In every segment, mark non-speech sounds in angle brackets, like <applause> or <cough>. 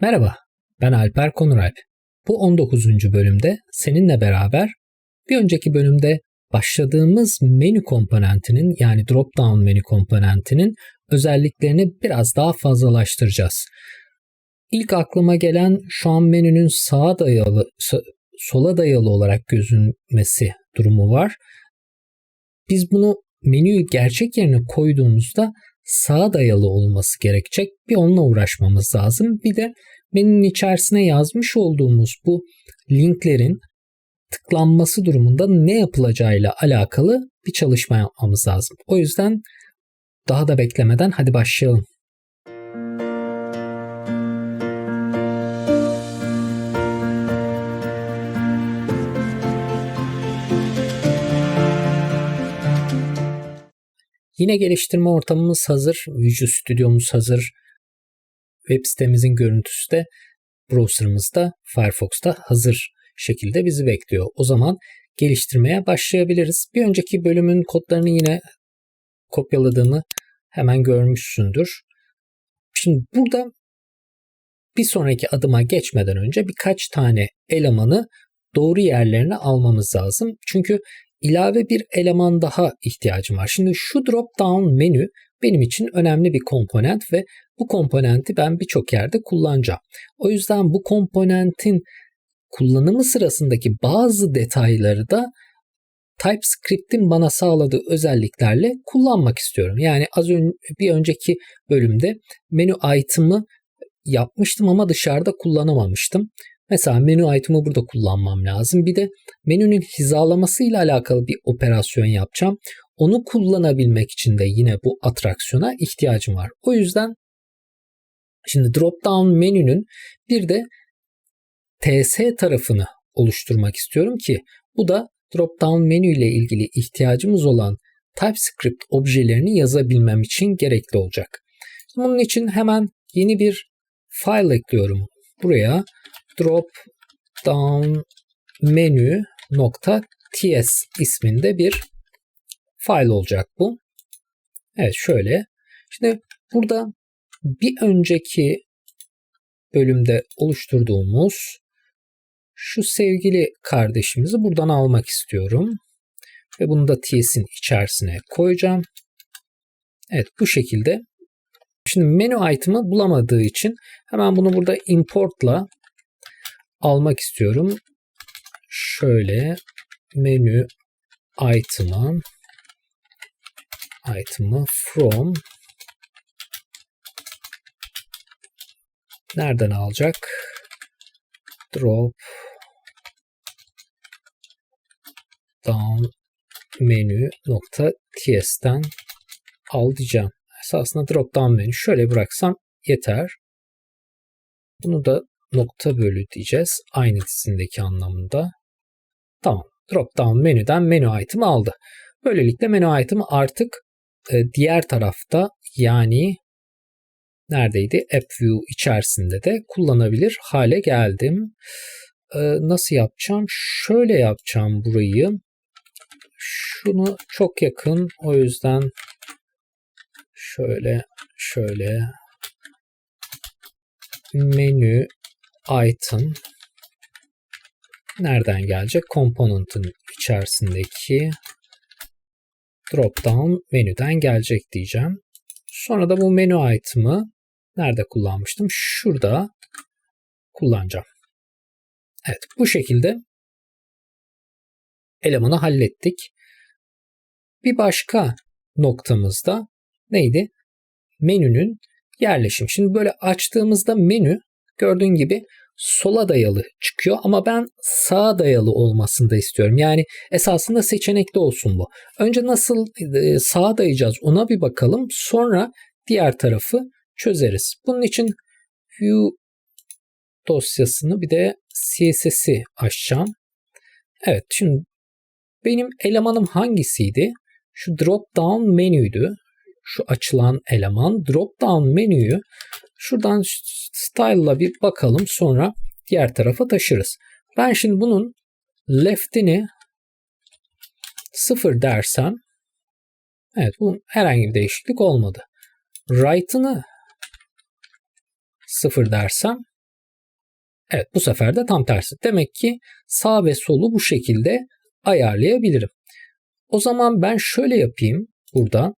Merhaba, ben Alper Konuralp. Bu 19. bölümde seninle beraber bir önceki bölümde başladığımız menü komponentinin yani drop-down menü komponentinin özelliklerini biraz daha fazlalaştıracağız. İlk aklıma gelen şu an menünün sağa dayalı, sola dayalı olarak gözünmesi durumu var. Biz bunu menüyü gerçek yerine koyduğumuzda sağa dayalı olması gerekecek. Bir onunla uğraşmamız lazım. Bir de menünün içerisine yazmış olduğumuz bu linklerin tıklanması durumunda ne yapılacağıyla alakalı bir çalışma yapmamız lazım. O yüzden daha da beklemeden hadi başlayalım. Yine geliştirme ortamımız hazır. Visual Studio'muz hazır. Web sitemizin görüntüsü de browser'ımızda Firefox'ta hazır şekilde bizi bekliyor. O zaman geliştirmeye başlayabiliriz. Bir önceki bölümün kodlarını yine kopyaladığımı hemen görmüşsündür. Şimdi burada bir sonraki adıma geçmeden önce birkaç tane elemanı doğru yerlerine almamız lazım. Çünkü ilave bir eleman daha ihtiyacım var. Şimdi şu drop down menü benim için önemli bir komponent ve bu komponenti ben birçok yerde kullanacağım. O yüzden bu komponentin kullanımı sırasındaki bazı detayları da TypeScript'in bana sağladığı özelliklerle kullanmak istiyorum. Yani az önce bir önceki bölümde menü item'ı yapmıştım ama dışarıda kullanamamıştım. Mesela menü item'ı burada kullanmam lazım. Bir de menünün hizalaması ile alakalı bir operasyon yapacağım. Onu kullanabilmek için de yine bu atraksiyona ihtiyacım var. O yüzden şimdi drop down menünün bir de TS tarafını oluşturmak istiyorum ki bu da drop down menü ile ilgili ihtiyacımız olan TypeScript objelerini yazabilmem için gerekli olacak. Bunun için hemen yeni bir file ekliyorum. Buraya drop down menu nokta ts isminde bir file olacak bu. Evet şöyle. Şimdi burada bir önceki bölümde oluşturduğumuz şu sevgili kardeşimizi buradan almak istiyorum. Ve bunu da ts'in içerisine koyacağım. Evet bu şekilde. Şimdi menü item'ı bulamadığı için hemen bunu burada importla almak istiyorum. Şöyle menü item'a item'ı from nereden alacak? Drop down menü nokta ts'ten al diyeceğim. Esasında drop down menü şöyle bıraksam yeter. Bunu da nokta bölü diyeceğiz. Aynı dizindeki anlamında. Tamam. Drop down menüden menü item aldı. Böylelikle menü item artık e, diğer tarafta yani neredeydi? App View içerisinde de kullanabilir hale geldim. E, nasıl yapacağım? Şöyle yapacağım burayı. Şunu çok yakın. O yüzden şöyle şöyle menü item nereden gelecek? Component'ın içerisindeki drop down menüden gelecek diyeceğim. Sonra da bu menü item'ı nerede kullanmıştım? Şurada kullanacağım. Evet bu şekilde elemanı hallettik. Bir başka noktamızda neydi? Menünün yerleşim. Şimdi böyle açtığımızda menü gördüğün gibi sola dayalı çıkıyor ama ben sağa dayalı olmasını da istiyorum. Yani esasında seçenekli olsun bu. Önce nasıl e, sağa dayayacağız ona bir bakalım. Sonra diğer tarafı çözeriz. Bunun için view dosyasını bir de CSS'i açacağım. Evet şimdi benim elemanım hangisiydi? Şu drop down menüydü. Şu açılan eleman drop down menüyü şuradan style'la bir bakalım sonra diğer tarafa taşırız. Ben şimdi bunun left'ini sıfır dersem evet bu herhangi bir değişiklik olmadı. Right'ını sıfır dersem Evet bu sefer de tam tersi. Demek ki sağ ve solu bu şekilde ayarlayabilirim. O zaman ben şöyle yapayım burada.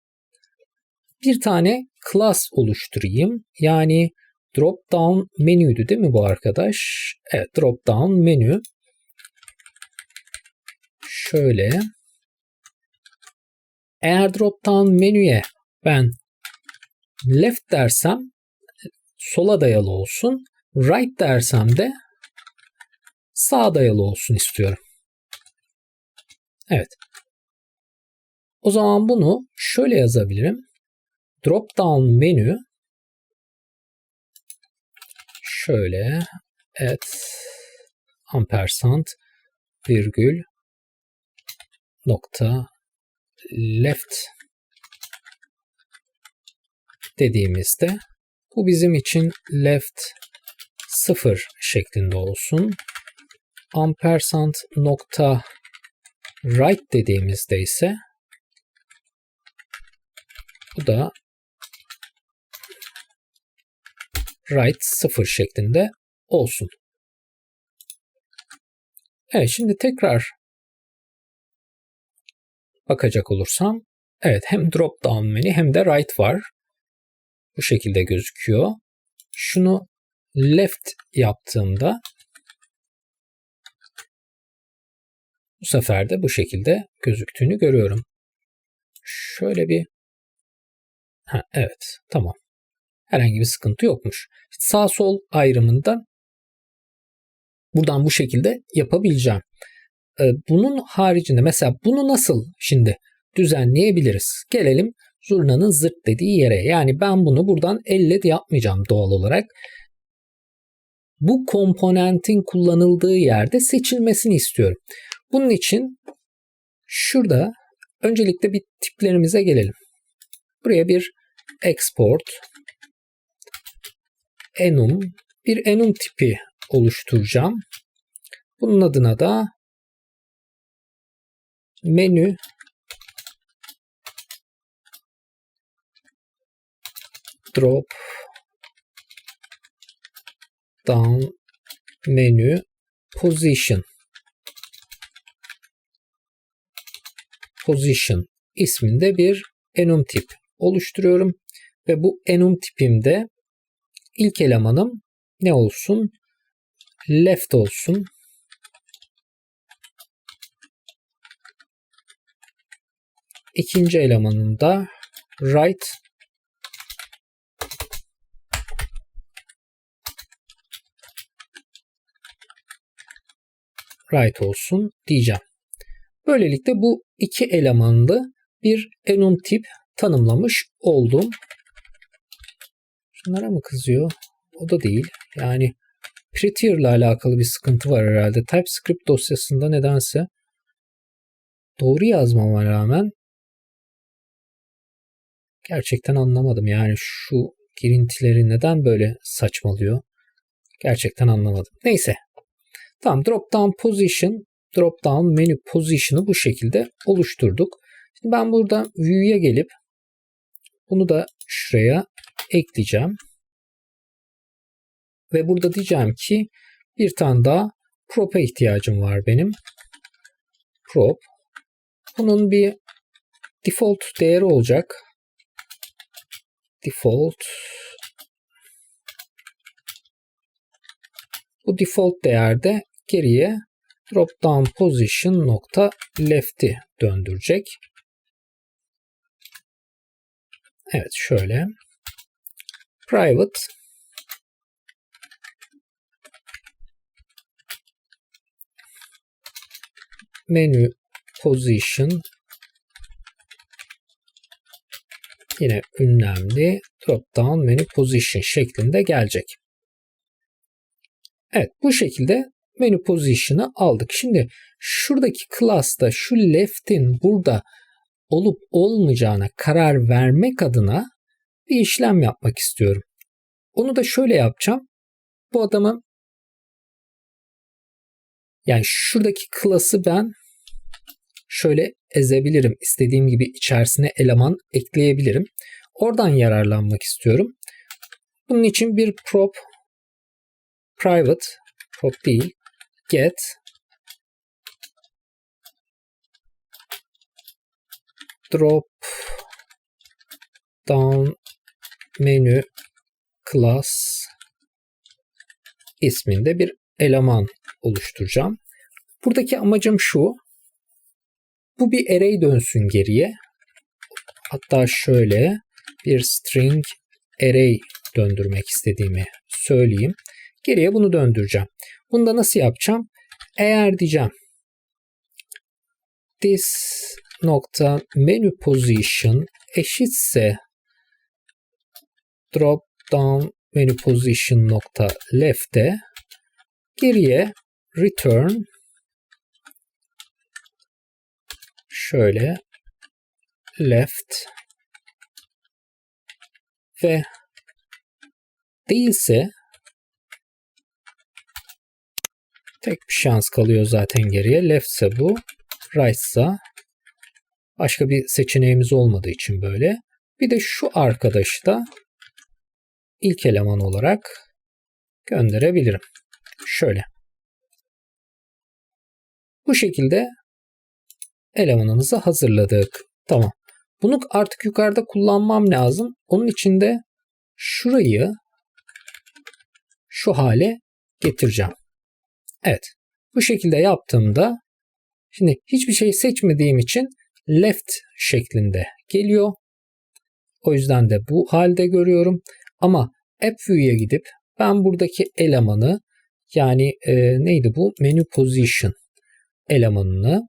Bir tane class oluşturayım. Yani drop down menüydü değil mi bu arkadaş? Evet drop down menü. Şöyle. Eğer drop down menüye ben left dersem sola dayalı olsun. Right dersem de sağa dayalı olsun istiyorum. Evet. O zaman bunu şöyle yazabilirim. Drop down menü şöyle et ampersand virgül nokta left dediğimizde bu bizim için left 0 şeklinde olsun. Ampersand nokta right dediğimizde ise bu da right 0 şeklinde olsun. Evet şimdi tekrar bakacak olursam evet hem drop down menü hem de right var. Bu şekilde gözüküyor. Şunu left yaptığımda bu sefer de bu şekilde gözüktüğünü görüyorum. Şöyle bir ha, evet tamam. Herhangi bir sıkıntı yokmuş. Sağ sol ayrımında buradan bu şekilde yapabileceğim. Ee, bunun haricinde mesela bunu nasıl şimdi düzenleyebiliriz? Gelelim zurnanın zırt dediği yere. Yani ben bunu buradan elle de yapmayacağım doğal olarak. Bu komponentin kullanıldığı yerde seçilmesini istiyorum. Bunun için şurada öncelikle bir tiplerimize gelelim. Buraya bir export enum bir enum tipi oluşturacağım. Bunun adına da menü drop down menü position position isminde bir enum tip oluşturuyorum ve bu enum tipimde ilk elemanım ne olsun? Left olsun. İkinci elemanım da right right olsun diyeceğim. Böylelikle bu iki elemanlı bir enum tip tanımlamış oldum. Şunlara mı kızıyor? O da değil. Yani Prettier ile alakalı bir sıkıntı var herhalde. TypeScript dosyasında nedense doğru yazmama rağmen gerçekten anlamadım. Yani şu girintileri neden böyle saçmalıyor? Gerçekten anlamadım. Neyse. Tamam drop down position, drop down menü position'ı bu şekilde oluşturduk. Şimdi ben burada view'ye gelip bunu da şuraya ekleyeceğim. Ve burada diyeceğim ki bir tane daha prop'a ihtiyacım var benim. Prop. Bunun bir default değeri olacak. Default Bu default değerde geriye drop down position nokta left'i döndürecek. Evet şöyle. Private menü position yine ünlemli drop down menü position şeklinde gelecek. Evet bu şekilde menü position'ı aldık. Şimdi şuradaki class'ta şu left'in burada olup olmayacağına karar vermek adına bir işlem yapmak istiyorum. Onu da şöyle yapacağım. Bu adamı yani şuradaki class'ı ben şöyle ezebilirim. İstediğim gibi içerisine eleman ekleyebilirim. Oradan yararlanmak istiyorum. Bunun için bir prop private prop değil get drop down menu class isminde bir eleman oluşturacağım. Buradaki amacım şu. Bu bir array dönsün geriye. Hatta şöyle bir string array döndürmek istediğimi söyleyeyim. Geriye bunu döndüreceğim. Bunu da nasıl yapacağım? Eğer diyeceğim this nokta menu position eşitse drop down menu position nokta left'e geriye return şöyle left ve değilse tek bir şans kalıyor zaten geriye. Left ise bu. Right ise başka bir seçeneğimiz olmadığı için böyle. Bir de şu arkadaşı da ilk eleman olarak gönderebilirim. Şöyle. Bu şekilde elemanımızı hazırladık. Tamam. Bunu artık yukarıda kullanmam lazım. Onun için de şurayı şu hale getireceğim. Evet. Bu şekilde yaptığımda şimdi hiçbir şey seçmediğim için left şeklinde geliyor. O yüzden de bu halde görüyorum. Ama App View'ya gidip ben buradaki elemanı yani e, neydi bu? Menu Position elemanını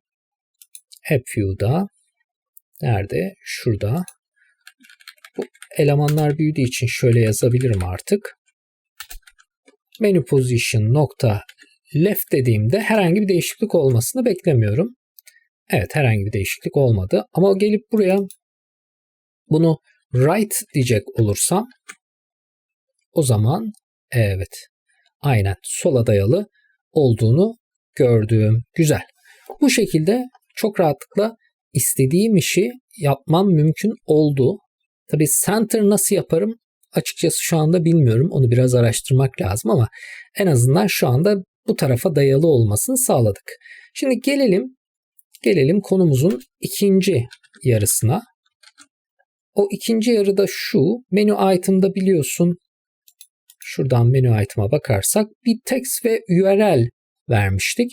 App View'da nerede? Şurada. Bu elemanlar büyüdüğü için şöyle yazabilirim artık. Menu Position nokta left dediğimde herhangi bir değişiklik olmasını beklemiyorum. Evet herhangi bir değişiklik olmadı. Ama gelip buraya bunu right diyecek olursam o zaman evet aynen sola dayalı olduğunu gördüm. Güzel. Bu şekilde çok rahatlıkla istediğim işi yapmam mümkün oldu. Tabi center nasıl yaparım açıkçası şu anda bilmiyorum. Onu biraz araştırmak lazım ama en azından şu anda bu tarafa dayalı olmasını sağladık. Şimdi gelelim gelelim konumuzun ikinci yarısına. O ikinci yarıda şu menü item'da biliyorsun şuradan menü item'a bakarsak bir text ve URL vermiştik.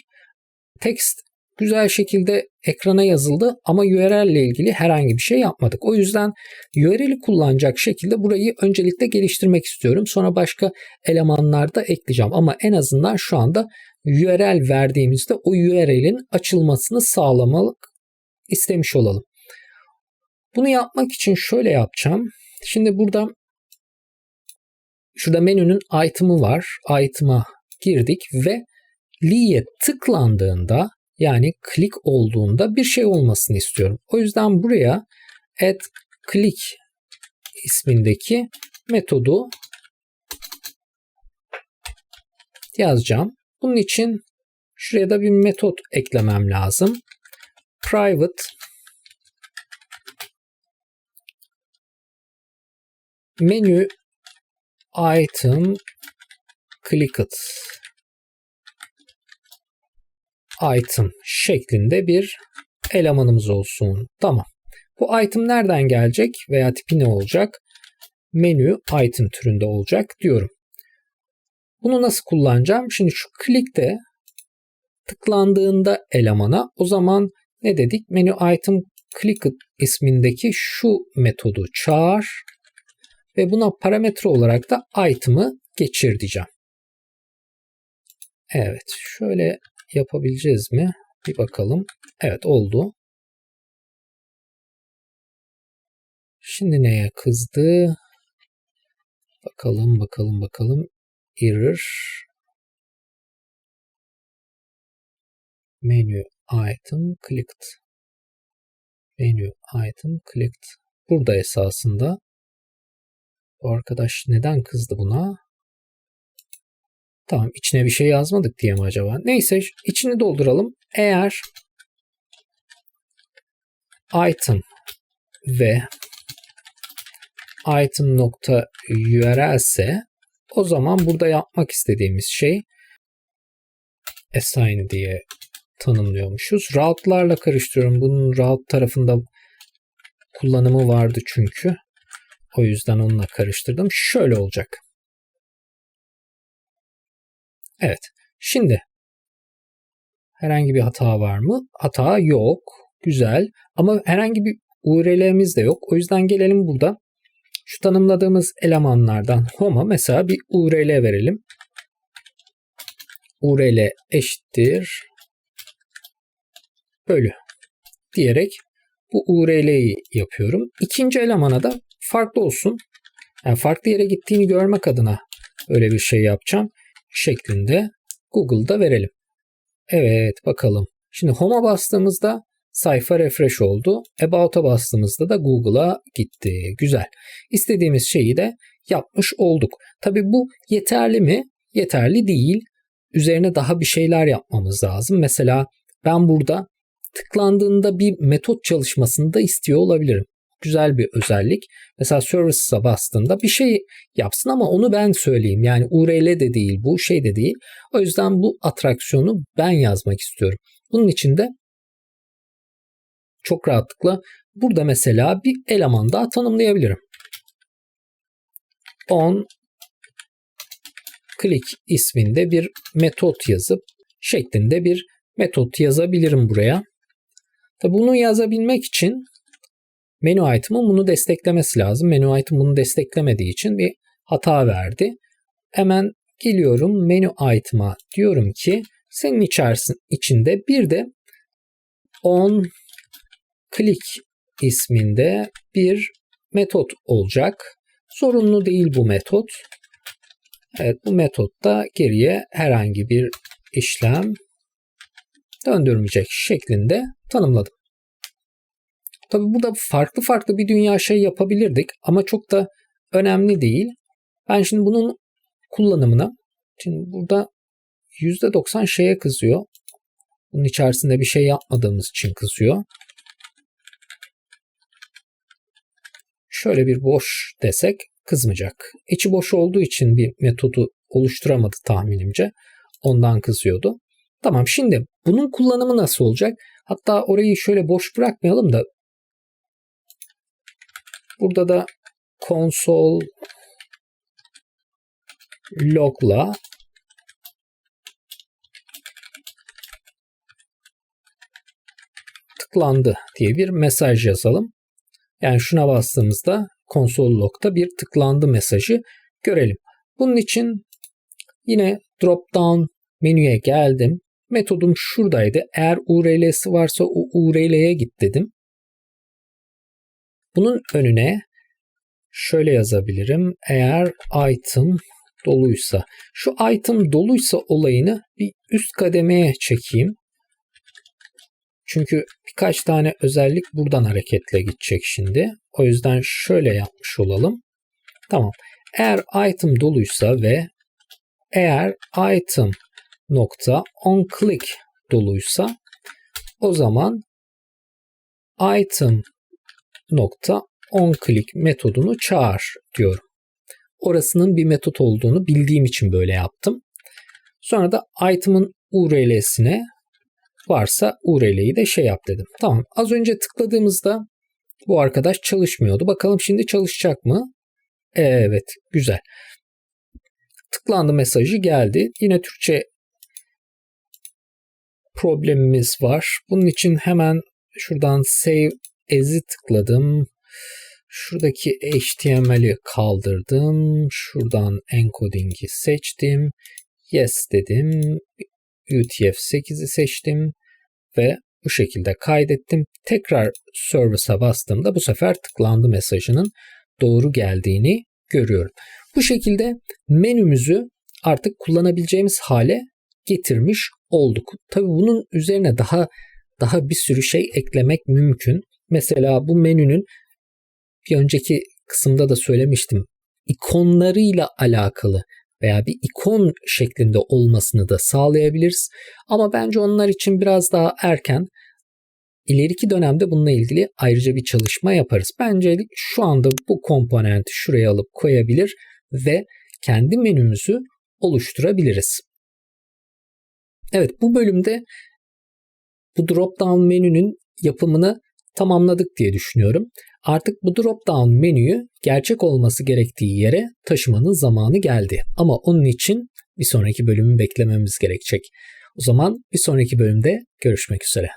Text güzel şekilde ekrana yazıldı ama URL ile ilgili herhangi bir şey yapmadık. O yüzden URL'i kullanacak şekilde burayı öncelikle geliştirmek istiyorum. Sonra başka elemanlar da ekleyeceğim ama en azından şu anda URL verdiğimizde o URL'in açılmasını sağlamalık istemiş olalım. Bunu yapmak için şöyle yapacağım. Şimdi burada şurada menünün item'ı var. Item'a girdik ve Lee'ye tıklandığında yani click olduğunda bir şey olmasını istiyorum. O yüzden buraya add click ismindeki metodu yazacağım. Bunun için şuraya da bir metot eklemem lazım. Private menu item clicked item şeklinde bir elemanımız olsun. Tamam. Bu item nereden gelecek veya tipi ne olacak? Menü item türünde olacak diyorum. Bunu nasıl kullanacağım? Şimdi şu click'te tıklandığında elemana o zaman ne dedik? Menü item click ismindeki şu metodu çağır ve buna parametre olarak da item'ı geçir diyeceğim. Evet şöyle yapabileceğiz mi? Bir bakalım. Evet oldu. Şimdi neye kızdı? Bakalım bakalım bakalım. Error. Menu item clicked. Menu item clicked. Burada esasında bu arkadaş neden kızdı buna? Tamam içine bir şey yazmadık diye mi acaba? Neyse içini dolduralım. Eğer item ve item nokta URL ise o zaman burada yapmak istediğimiz şey assign diye tanımlıyormuşuz. Route'larla karıştırıyorum. Bunun route tarafında kullanımı vardı çünkü. O yüzden onunla karıştırdım. Şöyle olacak. Evet. Şimdi herhangi bir hata var mı? Hata yok. Güzel. Ama herhangi bir URL'miz de yok. O yüzden gelelim burada. Şu tanımladığımız elemanlardan <laughs> home'a mesela bir URL verelim. URL eşittir bölü diyerek bu URL'yi yapıyorum. İkinci elemana da farklı olsun. Yani farklı yere gittiğini görmek adına öyle bir şey yapacağım. Şeklinde Google'da verelim. Evet bakalım. Şimdi Home'a bastığımızda sayfa refresh oldu. About'a bastığımızda da Google'a gitti. Güzel. İstediğimiz şeyi de yapmış olduk. Tabi bu yeterli mi? Yeterli değil. Üzerine daha bir şeyler yapmamız lazım. Mesela ben burada tıklandığında bir metot çalışmasını da istiyor olabilirim. Güzel bir özellik. Mesela services'a bastığında bir şey yapsın ama onu ben söyleyeyim. Yani URL de değil bu şey de değil. O yüzden bu atraksiyonu ben yazmak istiyorum. Bunun için de çok rahatlıkla burada mesela bir eleman daha tanımlayabilirim. On click isminde bir metot yazıp şeklinde bir metot yazabilirim buraya. Tabi bunu yazabilmek için menü item'ın bunu desteklemesi lazım. Menü item bunu desteklemediği için bir hata verdi. Hemen geliyorum menü item'a diyorum ki senin içerisin içinde bir de on click isminde bir metot olacak. Zorunlu değil bu metot. Evet bu metotta geriye herhangi bir işlem döndürmeyecek şeklinde tanımladım. Tabi burada farklı farklı bir dünya şey yapabilirdik ama çok da önemli değil. Ben şimdi bunun kullanımına şimdi burada %90 şeye kızıyor. Bunun içerisinde bir şey yapmadığımız için kızıyor. Şöyle bir boş desek kızmayacak. İçi boş olduğu için bir metodu oluşturamadı tahminimce. Ondan kızıyordu. Tamam şimdi bunun kullanımı nasıl olacak? Hatta orayı şöyle boş bırakmayalım da burada da console log'la tıklandı diye bir mesaj yazalım. Yani şuna bastığımızda console log'da bir tıklandı mesajı görelim. Bunun için yine drop down menüye geldim. Metodum şuradaydı. Eğer URL'si varsa o URL'ye git dedim. Bunun önüne şöyle yazabilirim. Eğer item doluysa. Şu item doluysa olayını bir üst kademeye çekeyim. Çünkü birkaç tane özellik buradan hareketle gidecek şimdi. O yüzden şöyle yapmış olalım. Tamam. Eğer item doluysa ve eğer item nokta on click doluysa o zaman item nokta on click metodunu çağır diyorum. Orasının bir metot olduğunu bildiğim için böyle yaptım. Sonra da item'ın URL'sine varsa URL'yi de şey yap dedim. Tamam az önce tıkladığımızda bu arkadaş çalışmıyordu. Bakalım şimdi çalışacak mı? Evet güzel. Tıklandı mesajı geldi. Yine Türkçe problemimiz var. Bunun için hemen şuradan save as'i tıkladım. Şuradaki HTML'i kaldırdım. Şuradan encoding'i seçtim. Yes dedim. UTF-8'i seçtim ve bu şekilde kaydettim. Tekrar service'a bastığımda bu sefer tıklandı mesajının doğru geldiğini görüyorum. Bu şekilde menümüzü artık kullanabileceğimiz hale getirmiş olduk. Tabi bunun üzerine daha daha bir sürü şey eklemek mümkün. Mesela bu menünün bir önceki kısımda da söylemiştim. ikonlarıyla alakalı veya bir ikon şeklinde olmasını da sağlayabiliriz. Ama bence onlar için biraz daha erken. İleriki dönemde bununla ilgili ayrıca bir çalışma yaparız. Bence şu anda bu komponenti şuraya alıp koyabilir ve kendi menümüzü oluşturabiliriz. Evet bu bölümde bu drop down menünün yapımını tamamladık diye düşünüyorum. Artık bu drop down menüyü gerçek olması gerektiği yere taşımanın zamanı geldi. Ama onun için bir sonraki bölümü beklememiz gerekecek. O zaman bir sonraki bölümde görüşmek üzere.